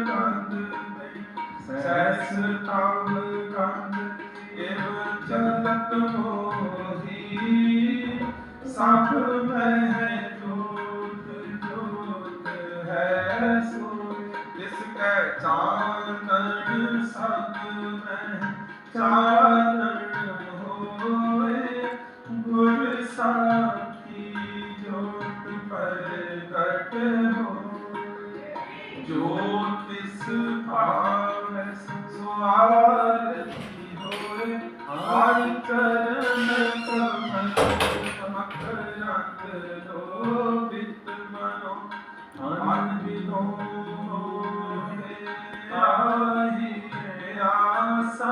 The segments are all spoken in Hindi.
ਕੰਦ ਸੈਸ ਤਾਵ ਕੰਦ ਇਵ ਚਲਤ ਹੋਹੀ ਸਭ ਮਹਿ ਜੋਤ ਜੋਤ ਹੈ ਸੋਇ ਜਿਸ ਕੈ ਚਾਨਣ ਸਭ ਮਹਿ ਚਾਨਣ ज्योतिष पावे सुआरती होए हर चरण प्रभु चमक रख दो वित मनो मन विनो आही आसा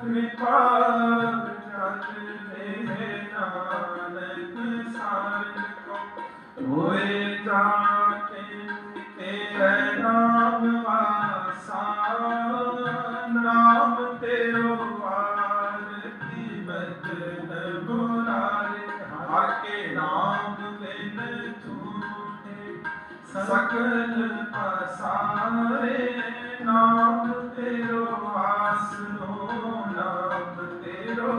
कृपा जत मेरे नानक सार को होए जाके तेरे सकल पसारे नाम तेरो आस हो नाम तेरो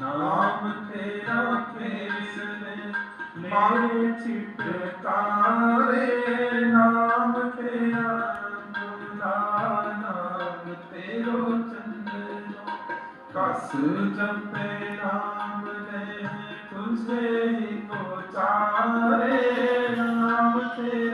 नाम तेरा फेस मारे चिपकारे नाम तेरा नाम तेरो चंद्रो कस जपे नाम ने तुझे को चार